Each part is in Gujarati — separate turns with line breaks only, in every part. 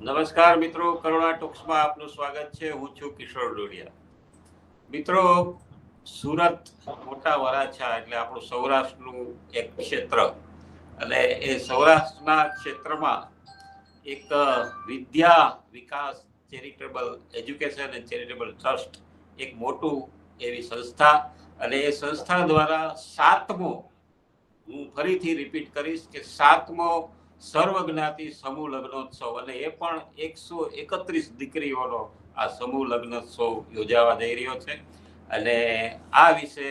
નમસ્કાર મિત્રો, કરુણા ટોક્સમાં આપનું સ્વાગત છે. હું છું કિશોર ડોડિયા. મિત્રો, સુરત મોટા વરાછા એટલે આપણું સૌરાષ્ટ્રનું એક ક્ષેત્ર. અને એ સૌરાષ્ટ્રના ક્ષેત્રમાં એક Vidya Vikas charitable education and charitable trust એક મોટું એવી સંસ્થા. અને એ સંસ્થા દ્વારા સાતમો હું ફરીથી રિપીટ કરીશ કે સાતમો સર્વજ્ઞાતિ સમૂહ લગ્નોત્સવ અને એ પણ એકસો એકત્રીસ દીકરીઓનો આ સમૂહ લગ્નોત્સવ યોજાવા જઈ રહ્યો છે. અને આ વિશે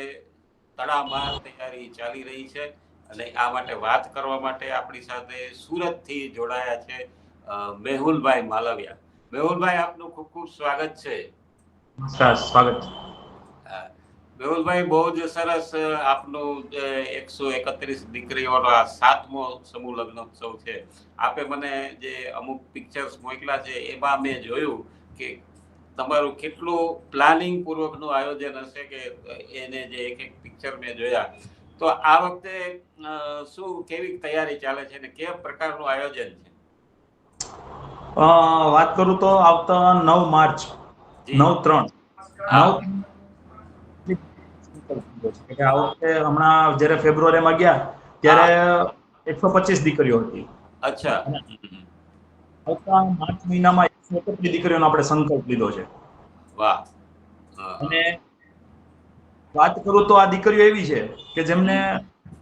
તડામાર તૈયારી ચાલી રહી છે અને આ માટે વાત કરવા માટે આપણી સાથે સુરતથી જોડાયા છે મેહુલભાઈ માલવિયા. મેહુલભાઈ આપનું ખૂબ ખૂબ સ્વાગત છે.
સ્વાગત.
મેહુલભાઈ બહુ જ સરસ આપનું એકસો એકત્રીસ દીકરીઓનો આ સાતમો સમૂહ લગ્નોત્સવ છે. આપે મને જે અમુક પિક્ચર્સ મોકલા છે એમાં મેં જોયું કે તમારું કેટલું પ્લાનિંગ પૂર્વકનું આયોજન હશે કે એને જે એક એક પિક્ચર મેં જોયા. તો આ વખતે શું કેવી તૈયારી ચાલે છે અને કેવા પ્રકારનું આયોજન છે?
વાત કરું તો આવતા નવ માર્ચ નવ ત્રણ. નવ એટલે આ વખતે હમણાં જ્યારે ફેબ્રુઆરીમાં ગયા ત્યારે એકસો પચીસ દીકરીઓ હતી.
અચ્છા.
આવતા માર્ચ મહિનામાં એકસો એકત્રીસ દીકરીઓનો આપણે સંકલ્પ લીધો છે.
વાહ.
અને વાત કરું તો આ દીકરીઓ એવી છે કે જેમને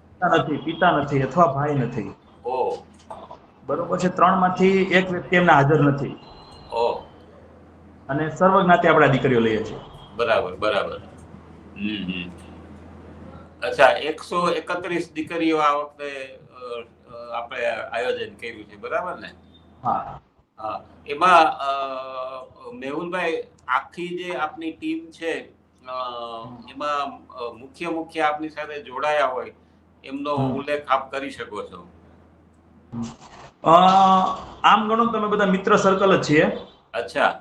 પિતા નથી પિતા નથી અથવા ભાઈ નથી.
ઓ.
બરોબર છે ત્રણમાંથી એક વ્યક્તિ એમને હાજર નથી.
ઓ.
અને સર્વજ્ઞાતે આપણે આ દીકરીઓ લઈએ છીએ.
બરાબર બરાબર. અચ્છા એકસો એકત્રીસ દીકરીઓ આ વખતે આપણે આયોજન કર્યું છે બરાબર ને?
હા.
હા. એમાં મેહુલભાઈ આખી જે આપની ટીમ છે એમાં મુખ્ય મુખ્ય આપની સાથે જોડાયા હોય એમનો ઉલ્લેખ આપ કરી શકો છો.
આમ ગણો તમે બધા મિત્ર સર્કલ જ છીએ.
અચ્છા.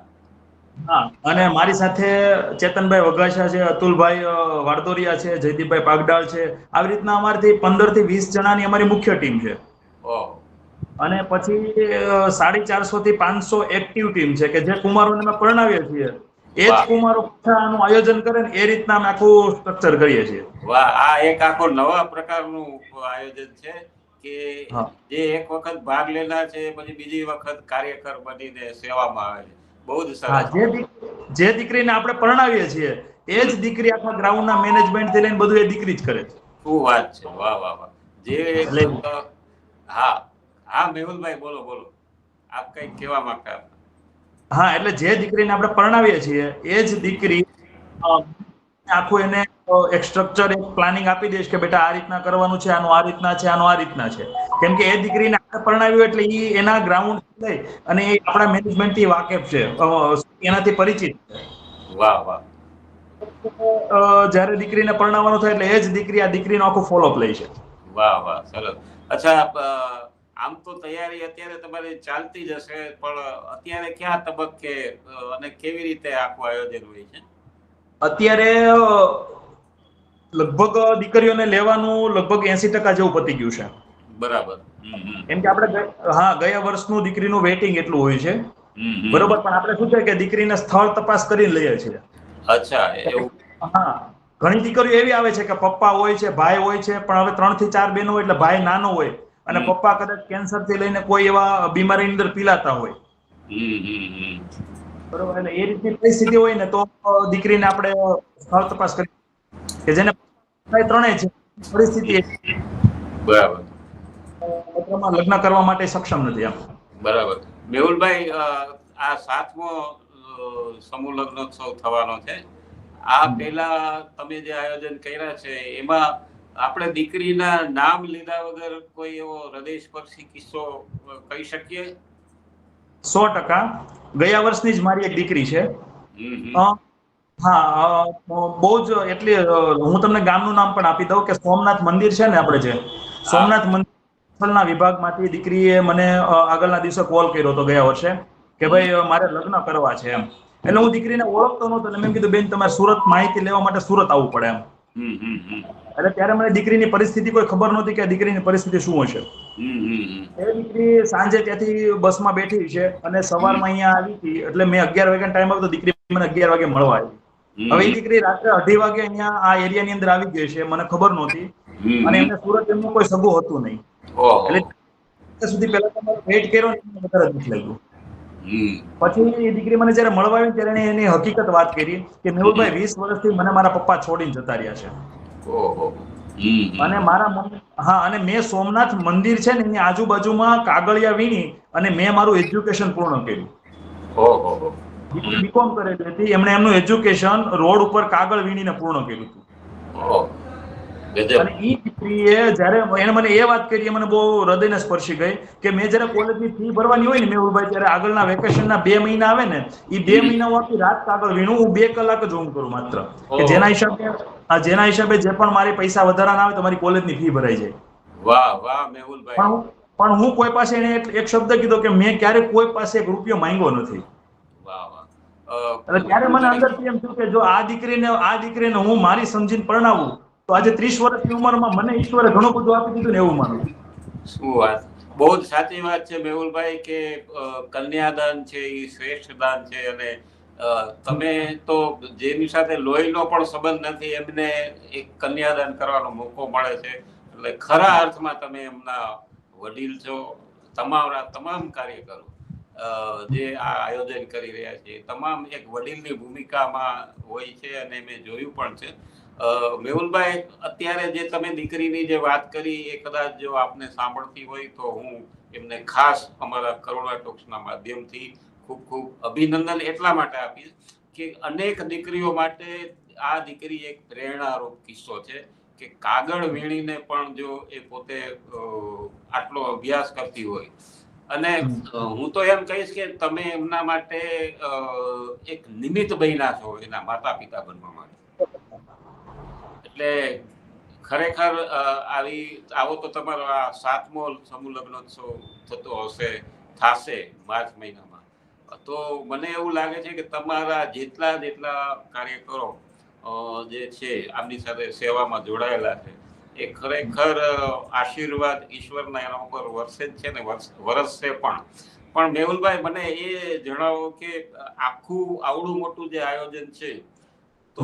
હા અને મારી સાથે ચેતનભાઈ વઘાસા છે અતુલભાઈ અ, વાડદોરિયા છે જયદીપભાઈ પાગડાળ છે. આવી રીતના અમારથી પંદરથી વીસ જણાની અમારી મુખ્ય ટીમ છે. અને પછી સાડી ચારસો થી પાંચસો એક્ટિવ ટીમ છે કે જે કુમારોને અમે પરણાવીએ છીએ. એ જ કુમારો આનું આયોજન કરે ને એ રીતના અમે આખું સ્ટ્રક્ચર કરીએ છીએ.
વાહ આ એક આખો નવા પ્રકારનું આયોજન છે કે જે એક વખત ભાગ લેલા છે પછી બીજી વખત કાર્યકર બનીને સેવામાં આવે છે. બહુ જ સરસ
જે જે દીકરીને આપણે પરણાવીએ છીએ એ જ દીકરી આખા ગ્રાઉન્ડના મેનેજમેન્ટથી લઈને બધું એ દીકરી જ કરે છે.
શું વાત છે. વાહ વાહ વાહ. જે હા હા મેહુલભાઈ બોલો બોલો. આપ કઈ કહેવા માંગતા.
હા એટલે જે દીકરીને આપણે પરણાવીએ છીએ એ જ દીકરી આખું એને એક સ્ટ્રક્ચર એક પ્લાનિંગ આપી દઈશ કે બેટા આ રીતના કરવાનું છે આનું આ રીતના છે આનું આ રીતના છે. કેમ કે એ દીકરીને આપણે પરણાવ્યું એટલે એ એના ગ્રાઉન્ડ લઈ અને એ આપણા મેનેજમેન્ટથી વાકેફ છે. એનાથી પરિચિત છે.
વાહ વાહ.
જ્યારે દીકરીને પરણાવવાનું થાય એટલે એ જ દીકરી આ દીકરીનો આખો ફોલોઅપ લે છે.
વાહ વાહ સરસ. અચ્છા આમ તો તૈયારી અત્યારે તમારી ચાલતી જ હશે પણ અત્યારે ક્યાં તબક્કે અને કેવી રીતે આખું આયોજન હોય છે?
અત્યારે લગભગ દીકરીઓને લેવાનું લગભગ એસી ટકા જેવું પતી ગયું છે.
બરાબર.
એમ કે આપણે હા ગયા વર્ષનું દીકરીનું વેટિંગ એટલું હોય છે. બરોબર પણ આપણે શું છે કે દીકરીને સ્થળ તપાસ કરીને લઈએ છીએ.
અચ્છા એવું.
હા ઘણી દીકરીઓ એવી આવે છે કે પપ્પા હોય છે ભાઈ હોય છે પણ હવે ત્રણથી ચાર બહેનો હોય એટલે ભાઈ નાનો હોય અને પપ્પા કદાચ કેન્સરથી લઈને કોઈ એવા બીમારી અંદર પીલાતા હોય. બરોબર એટલે એ રીતની પરિસ્થિતિ હોય ને તો દીકરીને આપણે સ્થળ તપાસ કરી કે જેને ત્રણેય છે. પરિસ્થિતિ
બરાબર.
પત્રમાં લગ્ન કરવા માટે સક્ષમ નથી એમ.
બરાબર. મેહુલભાઈ આ સાતમો સમૂહ લગ્નોત્સવ થવાનો છે. આ પહેલા તમે જે આયોજન કર્યા છે એમાં આપણે દીકરીના નામ લીધા વગર કોઈ એવો હૃદયસ્પર્શી કિસ્સો કહી શકીએ?
સો ટકા. ગયા વર્ષની જ મારી એક દીકરી છે. હા બહુ જ એટલી હું તમને ગામનું નામ પણ આપી દઉં કે સોમનાથ મંદિર છે ને આપણે જે સોમનાથ મંદિરના વિભાગમાંથી દીકરીએ મને આગળના દિવસે કોલ કર્યો હતો ગયા વર્ષે કે ભાઈ મારે લગ્ન કરવા છે એમ. એટલે હું દીકરીને ઓળખતો નહોતો એટલે મેં કીધું બેન તમારે સુરત માહિતી લેવા માટે સુરત આવવું પડે એમ. એટલે ત્યારે મને દીકરીની પરિસ્થિતિ કોઈ ખબર નહોતી કે દીકરીની પરિસ્થિતિ શું હશે. એ દીકરી સાંજે ત્યાંથી બસમાં બેઠી છે અને સવારમાં અહીંયા આવી હતી. એટલે મેં અગિયાર વાગ્યા ટાઈમ આવ્યો તો દીકરી મને અગિયાર વાગે મળવા આવી. હવે એ દીકરી રાત્રે અઢી વાગે અહીંયા આ એરિયાની અંદર આવી ગઈ છે મને ખબર નહોતી. અને એમને સુરત એમનું કોઈ સગું હતું નહીં. એટલે સુધી પહેલા તમારો વેટ કર્યો ને વધારે દુઃખ લાગ્યું. પછી એ દીકરી મને જયારે મળવા આવી ત્યારે એની હકીકત વાત કરી કે મેહુલભાઈ વીસ વર્ષથી મને મારા પપ્પા છોડીને જતા રહ્યા છે. અને મારા મમ્મી હા અને મેં સોમનાથ મંદિર છે ને એની આજુબાજુમાં કાગળિયા વીણી અને મેં મારું એજ્યુકેશન પૂર્ણ કર્યું. બીકોમ કરેલી હતી એમણે એમનું એજ્યુકેશન રોડ ઉપર કાગળ વીણીને પૂર્ણ કર્યું હતું. અને એ દીકરીએ જ્યારે એને મને એ વાત કરી મને બહુ હૃદયને સ્પર્શી ગઈ કે મેં જ્યારે કોલેજની ફી ભરવાની હોય ને મેહુલભાઈ ત્યારે આગળના વેકેશનના બે મહિના આવે ને એ બે મહિના હું આખી રાત કાગળ વીણું હું બે કલાક જ ઊંઘ કરું માત્ર. કે જેના હિસાબે જેના હિસાબે જે પણ મારી પૈસા વધારાના આવે તો મારી કોલેજની ફી ભરાઈ જાય.
વાહ વાહ મેહુલભાઈ.
પણ હું કોઈ પાસે એને એક શબ્દ કીધો કે મેં ક્યારે કોઈ પાસે એક રૂપિયો માંગ્યો નથી. એટલે ત્યારે મને અંદરથી એમ થયું કે જો આ દીકરીને આ દીકરીને હું મારી સમજીને પરણાવું તો આજે ત્રીસ વર્ષની ઉંમરમાં મને ઈશ્વરે ઘણું બધું આપી દીધું ને એવું માનું
શું વાત? બહુ જ સાચી વાત છે મેહુલભાઈ કે કન્યાદાન છે એ શ્રેષ્ઠ દાન છે અને તમે તો જેની સાથે લોહીનો પણ સંબંધ નથી એમને એક કન્યાદાન કરવાનો મોકો મળે છે. એટલે ખરા અર્થમાં તમે એમના વડીલ છો તમારા તમામ કાર્યકરો અ, જે આ આયોજન કરી રહ્યા છે તમામ એક વડીલની ભૂમિકામાં હોય છે અને મેં જોયું પણ છે. મેહુલભાઈ, અત્યારે જે તમે દીકરીની જે વાત કરી, એ કદાચ જો આપને સાંભળતી હોય તો હું એમને ખાસ અમારા કરોડા ટોક્સના માધ્યમથી ખૂબ ખૂબ અભિનંદન એટલા માટે આપીશ કે અનેક દીકરીઓ માટે આ દીકરી એક પ્રેરણારૂપ કિસ્સો છે કે કાગળ વીણીને પણ જો એ પોતે આટલો અભ્યાસ કરતી હોય અને હું તો એમ કહીશ કે તમે એમના માટે એક નિમિત્ત બન્યા છો એના માતા પિતા બનવા માટે. એટલે ખરેખર આવી આવો તો તમારો આ સાતમો સમૂહ લગ્નોત્સવ થતો હશે થાશે માર્ચ મહિનામાં. તો મને એવું લાગે છે કે તમારા જેટલા જેટલા કાર્યકરો જે છે આમની સાથે સેવામાં જોડાયેલા છે એ ખરેખર આશીર્વાદ ઈશ્વરના એના ઉપર વરસે જ છે ને વરસશે પણ. પણ મેહુલભાઈ મને એ જણાવો કે આખું આવડું મોટું જે આયોજન છે તો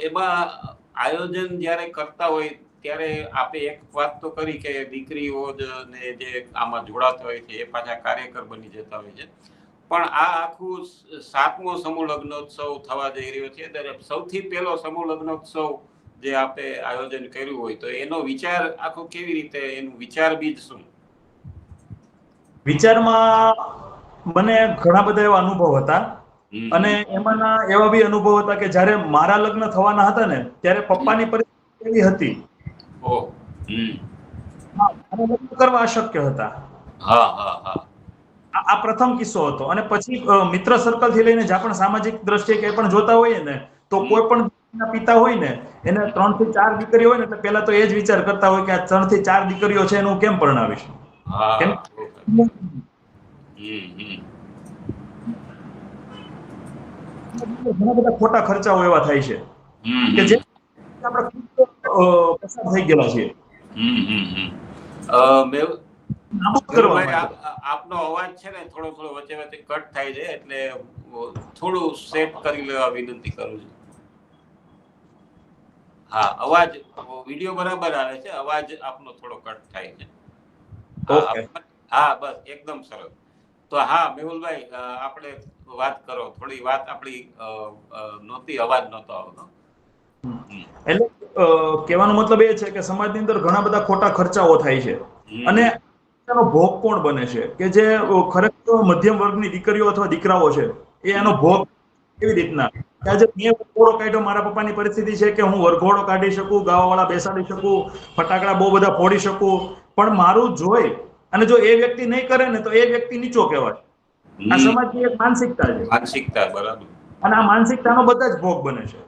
એમાં આયોજન જ્યારે કરતા હોય ત્યારે આપે એક વાત તો કરી કે દીકરીઓ જ ને જે આમાં જોડાતા હોય છે એ પાછા કાર્યકર બની જતા હોય છે. પણ આ આખું સાતમો સમૂહ લગ્નોત્સવ થવા જઈ રહ્યો છે ત્યારે સૌથી પહેલો સમૂહ લગ્નોત્સવ જે આપે આયોજન કર્યું હોય તો એનો વિચાર આખો કેવી રીતે એનું વિચાર બીજ શું?
વિચારમાં મને ઘણા બધા એવા અનુભવ હતા. અને એમાંના એવા બી અનુભવ હતા કે જ્યારે મારા લગ્ન થવાના હતા ને ત્યારે પપ્પાની પરિસ્થિતિ એવી હતી. લગ્ન કરવા અશક્ય હતા.
હા હા હા.
આ પ્રથમ કિસ્સો હતો. અને પછી મિત્ર સર્કલથી લઈને જ્યાં પણ સામાજિક દ્રષ્ટિએ કઈ પણ જોતા હોઈએ ને તો કોઈ પણ પિતા હોય ને એને ત્રણથી ચાર દીકરી હોય ને એટલે પેલા તો એ જ વિચાર કરતા હોય કે આ ત્રણથી ચાર દીકરીઓ છે એનું કેમ પરણાવીશ? કેમ? ઘણા બધા ખોટા ખર્ચાઓ એવા થાય છે કે જે આપણે પસાર થઈ ગયેલા છીએ
આપનો અવાજ છે ને થોડો થોડો વચ્ચે વચ્ચે કટ થાય છે એટલે થોડું સેટ કરી લેવા વિનંતી કરું છું. હા અવાજ વીડિયો બરાબર આવે છે અવાજ આપનો થોડો કટ થાય છે. હા, બસ એકદમ સરસ. તો હા મેહુલભાઈ આપણે વાત કરો થોડી વાત આપણી નહોતી અવાજ નહોતો આવતો.
એટલે કહેવાનો મતલબ એ છે કે સમાજની અંદર ઘણા બધા ખોટા ખર્ચાઓ થાય છે. અને એનો ભોગ કોણ બને છે? કે જે ખરેખર મધ્યમ વર્ગની દીકરીઓ અથવા દીકરાઓ છે એ એનો ભોગ કેવી રીતના? આજે મેં વરઘોડો કાઢ્યો મારા પપ્પાની પરિસ્થિતિ છે કે હું વરઘોડો કાઢી શકું ગાવાવાળા બેસાડી શકું ફટાકડા બહુ બધા ફોડી શકું. પણ મારું જોઈ અને જો એ વ્યક્તિ નહીં કરે ને તો એ વ્યક્તિ નીચો કહેવાય. આ સમાજની એક માનસિકતા છે.
માનસિકતા બરાબર.
અને આ માનસિકતાનો બધા જ ભોગ બને છે.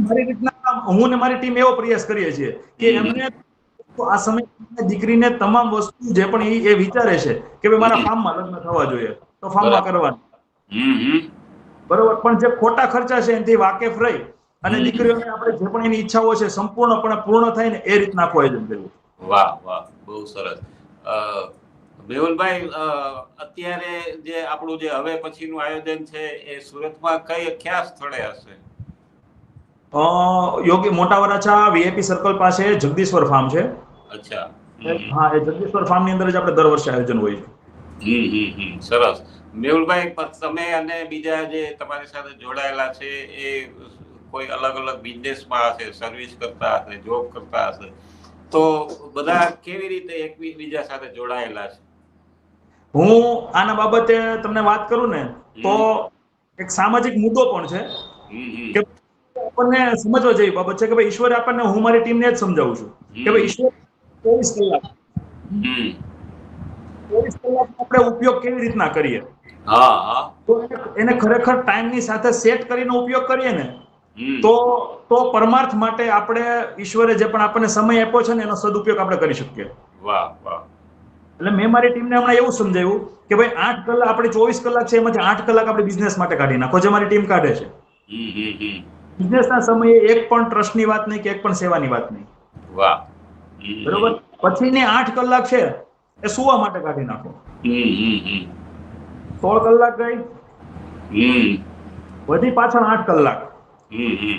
મારી રીતના હું ને મારી ટીમ એવો પ્રયાસ કરીએ છીએ કે એમને આ સમય દીકરીને તમામ વસ્તુ જે પણ એ વિચારે છે કે ભાઈ મારા. ફાર્મમાં લગ્ન થવા જોઈએ તો ફાર્મમાં. કરવાનું. બરોબર? પણ જે ખોટા ખર્ચા છે એનાથી વાકેફ રહી અને દીકરીઓને આપણે જે પણ એની ઈચ્છાઓ છે સંપૂર્ણપણે પૂર્ણ થાય ને એ રીતના આખું આયોજન કર્યું
વાહ વાહ બહુ સરસ. મેહુલભાઈ અત્યારે જે આપણું જે હવે પછીનું આયોજન છે એ સુરતમાં કઈ કયા સ્થળે હશે?
અ, યોગ્ય મોટા વરાછા વીએપી સર્કલ પાસે જગદીશ્વર ફાર્મ છે.
અચ્છા.
હા એ જગદીશ્વર ફાર્મની અંદર જ આપણે દર વર્ષે આયોજન હોય છે.
હમ હમ સરસ. મેહુલભાઈ તમે અને બીજા જે તમારી સાથે જોડાયેલા છે એ કોઈ અલગ અલગ બિઝનેસમાં હશે સર્વિસ કરતા હશે જોબ કરતા હશે તો બધા કેવી રીતે એકબીજા સાથે જોડાયેલા છે?
હું આના બાબતે તમને વાત કરું ને તો એક સામાજિક મુદ્દો પણ છે કે આપણને સમજવા જેવી બાબત છે કે ભાઈ ઈશ્વરે આપણને હું મારી ટીમને જ સમજાવું છું કે ભાઈ ઈશ્વર ચોવીસ કલાક ચોવીસ કલાક આપણે ઉપયોગ કેવી રીતના કરીએ?
હા હા.
તો એને- ખરેખર ખરેખર ટાઈમની સાથે સેટ કરીને ઉપયોગ કરીએ ને તો તો પરમાર્થ માટે આપણે ઈશ્વરે જે પણ આપણને સમય આપ્યો છે ને એનો સદુપયોગ આપણે કરી શકીએ.
વાહ વાહ.
એટલે મેં મારી ટીમને હમણાં એવું સમજાવ્યું કે ભાઈ આઠ કલાક આપણે ચોવીસ કલાક છે એમાંથી આઠ કલાક આપણે બિઝનેસ માટે કાઢી નાખો જે મારી ટીમ કાઢે છે. બિઝનેસના સમયે એક પણ ટ્રસ્ટની વાત નહીં કે એક પણ સેવાની વાત નહીં.
વાહ.
બરોબર? પછીની આઠ કલાક છે એ સુવા માટે કાઢી નાખો. સોળ કલાક ગઈ? વધી પાછળ આઠ કલાક.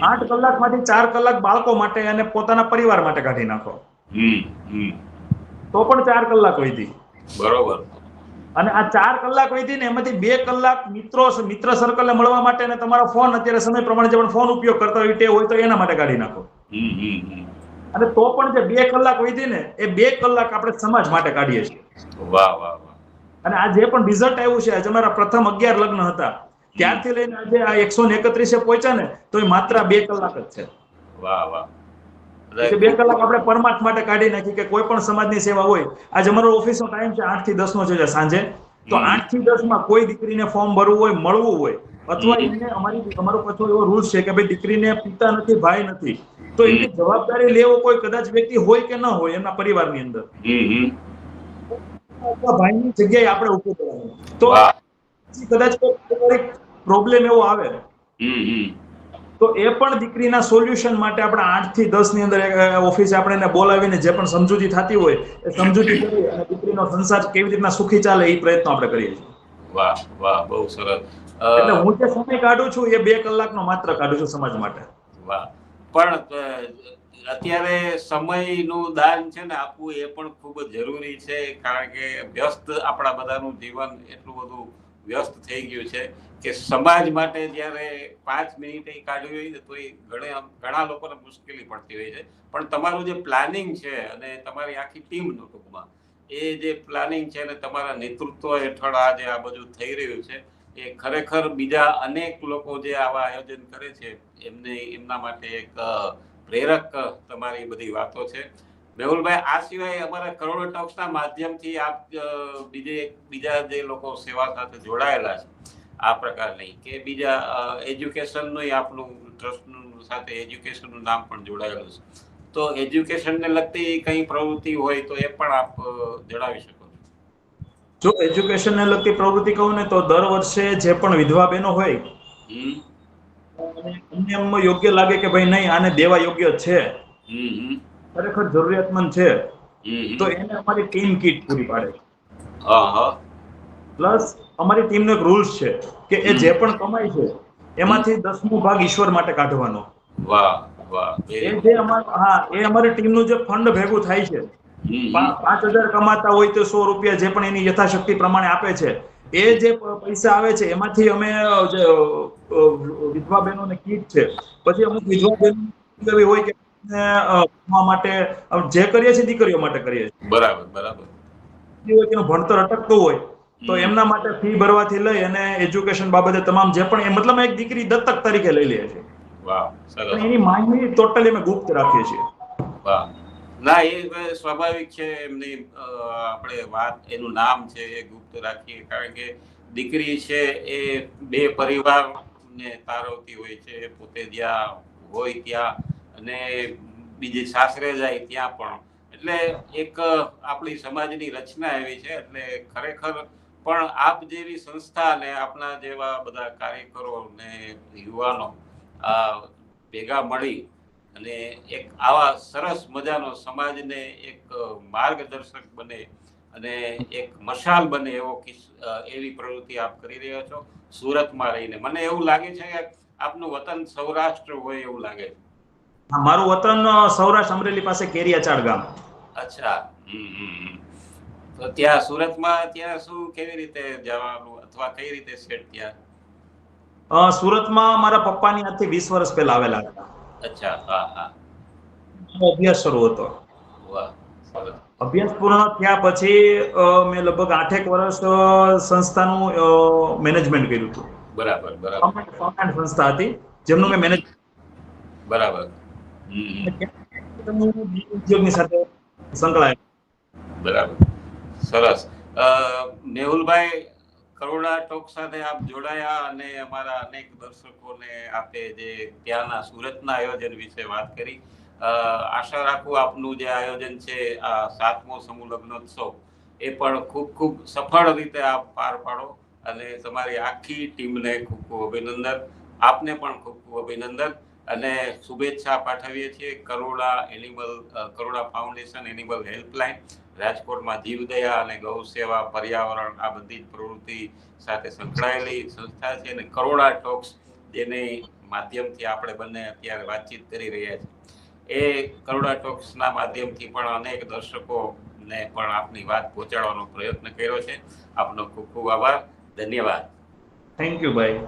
આઠ કલાક કલાકમાંથી ચાર કલાક બાળકો માટે અને પોતાના પરિવાર માટે કાઢી નાખો. તો પણ ચાર કલાક વધી.
બરોબર.
અને આ ચાર કલાક વધી ને એમાંથી બે કલાક મિત્રો મિત્ર સર્કલને મળવા માટે અને તમારો ફોન અત્યારે સમય પ્રમાણે જે પણ ફોન ઉપયોગ કરતા હોય તે હોય તો એના માટે કાઢી નાખો. અને તો પણ જે બે કલાક વધી ને એ બે કલાક આપણે સમાજ માટે કાઢીએ છીએ.
વાહ વાહ.
અને આ જે પણ રિઝલ્ટ આવ્યું છે આજે અમારા પ્રથમ અગિયાર લગ્ન હતા. ત્યારથી લઈને આજે આ એકસો ને એકત્રીસે પહોંચ્યા ને તો એ માત્ર બે કલાક જ છે.
વાહ વાહ.
બે કલાક આપણે પરમાર્થ માટે કાઢી નાખી કે કોઈ પણ સમાજની સેવા હોય. આજે અમારો ઓફિસનો ટાઈમ છે આઠથી દસ નો છે સાંજે. તો આઠથી દસમાં કોઈ દીકરીને ફોર્મ ભરવું હોય મળવું હોય અથવા. એમને અમારી અમારો પાછો એવો રૂલ છે કે ભાઈ દીકરીને પિતા નથી ભાઈ નથી. તો એની જવાબદારી લેવો કોઈ કદાચ વ્યક્તિ હોય કે ન હોય એમના પરિવારની અંદર. ભાઈની જગ્યાએ આપણે ઊભો કરવાનો. તો કદાચ કોઈ પ્રોબ્લેમ એવો આવે. તો એ પણ દીકરીના સોલ્યુશન માટે આપણે આઠથી દસની અંદર ઓફિસે આપણે એને બોલાવીને જે પણ સમજૂતી થતી હોય એ સમજૂતી કરી અને દીકરીનો સંસાર કેવી રીતના સુખી ચાલે એ પ્રયત્નો આપણે કરીએ છીએ.
વાહ વાહ બહુ સરસ.
એટલે હું જે સમય કાઢું છું એ બે કલાકનો માત્ર કાઢું છું સમાજ માટે.
વાહ. પણ અત્યારે સમયનું દાન છે ને આપવું એ પણ ખૂબ જ જરૂરી છે, કારણ કે વ્યસ્ત આપણા બધાનું જીવન એટલું બધું વ્યસ્ત થઈ ગયું છે કે સમાજ માટે જ્યારે પાંચ મિનિટ કાઢવી હોય તો એ ઘણા ઘણા લોકોને મુશ્કેલી પડતી હોય છે. પણ તમારું જે પ્લાનિંગ છે અને તમારી આખી ટીમનું ટૂંકમાં, એ જે પ્લાનિંગ છે ને તમારા નેતૃત્વ હેઠળ આ જે આ બધું થઈ રહ્યું છે, એ ખરેખર બીજા અનેક લોકો જે આવા આયોજન કરે છે, એમને, એમના માટે એક પ્રેરક તમારી બધી વાતો છે. મેહુલભાઈ આ સિવાય અમારા કરોડો ટોક્સના માધ્યમથી આપ બીજે બીજા જે લોકો સેવા સાથે જોડાયેલા છે આ પ્રકારની કે બીજા એજ્યુકેશનનું આપણું ટ્રસ્ટનું સાથે એજ્યુકેશનનું નામ પણ જોડાયેલું છે. તો એજ્યુકેશનને લગતી કંઈ પ્રવૃત્તિ હોય તો એ પણ આપ જણાવી શકો છો.
જો એજ્યુકેશનને લગતી પ્રવૃત્તિ કહું ને તો દર વર્ષે જે પણ વિધવા બહેનો હોય અમને એમ યોગ્ય લાગે કે ભાઈ નહીં આને દેવા યોગ્ય છે? ખરેખર જરૂરિયાતમંદ છે. તો એને અમારી ટીમ કીટ પૂરી પાડે. પ્લસ અમારી ટીમનો એક રૂલ્સ છે કે એ જે પણ કમાય છે એમાંથી દસમો ભાગ ઈશ્વર માટે કાઢવાનો.
વાહ વાહ
એ જે અમારું હા એ અમારી ટીમનું જે ફંડ ભેગું થાય છે. પાંચ હજાર કમાતા હોય તો સો રૂપિયા જે પણ એની યથાશક્તિ પ્રમાણે આપે છે એ જે પૈસા આવે છે એમાંથી અમે જે વિધવા બહેનોને કીટ છે. પછી અમુક વિધવા બહેનો હોય કે માટે જે કરીએ છીએ દીકરીઓ માટે કરીએ છીએ.
બરાબર બરાબર.
એનું ભણતર અટકતું હોય તો એમના માટે ફી ભરવાથી લઈ અને એજ્યુકેશન બાબતે તમામ જે પણ એ મતલબ એક દીકરી દત્તક તરીકે લઈ લે છે.
વાહ
એની માહિતી ટોટલી અમે ગુપ્ત રાખીએ છીએ.
વાહ. ના, એ સ્વાભાવિક છે, એમની આપણે વાત, એનું નામ છે, એ ગુપ્ત રાખીએ, કારણ કે દીકરી છે, એ બે પરિવારને તારવતી હોય છે પોતે જ્યાં હોય ત્યાં, અને બીજે સાસરે જાય ત્યાં પણ. એટલે એક આપણી સમાજની રચના એવી છે, એટલે ખરેખર પણ આપ જેવી સંસ્થા ને આપના જેવા બધા કાર્યકરો ને યુવાનો ભેગા મળી અને એક આવા સરસ મજાનો સમાજને એક માર્ગદર્શક બને અને એક મશાલ બને એવો એવી પ્રવૃત્તિ આપ કરી રહ્યા છો સુરતમાં રહીને. મને એવું લાગે છે કે આપનું વતન સૌરાષ્ટ્ર હોય એવું લાગે છે.
મારું વતન સૌરાષ્ટ્ર અમરેલી પાસે કેરિયાચાળ ગામ.
અચ્છા. તો ત્યાં સુરતમાં ત્યાં શું કેવી રીતે જવાનું અથવા કઈ રીતે સેટ ત્યાં
સુરતમાં મારા પપ્પાની આજથી વીસ વર્ષ પહેલા આવેલા હતા.
અચ્છા હા હા.
અભ્યાસ શરૂ હતો. અભ્યાસ પૂર્ણ થયા પછી મેં લગભગ આઠેક વર્ષ સંસ્થાનું મેનેજમેન્ટ કર્યું હતું.
બરાબર બરાબર.
સંસ્થા હતી જેમનું મેં મેનેજ
બરાબર.
ઉદ્યોગની સાથે સંકળાયેલ.
બરાબર. સરસ. મેહુલભાઈ કરુણા ટોક સાથે આપ જોડાયા અને અમારા અનેક દર્શકોને આપે જે ત્યાંના સુરતના આયોજન વિશે વાત કરી. આશા રાખું આપનું જે આયોજન છે, આ સાતમો સમૂહ લગ્નોત્સવ, એ પણ ખૂબ ખૂબ સફળ રીતે આપ પાર પાડો અને તમારી આખી ટીમને ખૂબ ખૂબ અભિનંદન. આપને પણ ખૂબ ખૂબ અભિનંદન અને શુભેચ્છા પાઠવીએ છીએ. કરોડા એનિમલ કરોડા ફાઉન્ડેશન એનિમલ હેલ્પલાઇન રાજકોટમાં જીવદયા અને ગૌ સેવા, પર્યાવરણ, આ બધી જ પ્રવૃત્તિ સાથે સંકળાયેલી સંસ્થા છે અને કરોડા ટોક્સ જેની માધ્યમથી આપણે બંને અત્યારે વાતચીત કરી રહ્યા છીએ. એ કરોડા ટોક્સના માધ્યમથી પણ અનેક દર્શકોને પણ આપની વાત પહોંચાડવાનો પ્રયત્ન કર્યો છે. આપનો ખૂબ ખૂબ આભાર. ધન્યવાદ.
થેન્ક યુ ભાઈ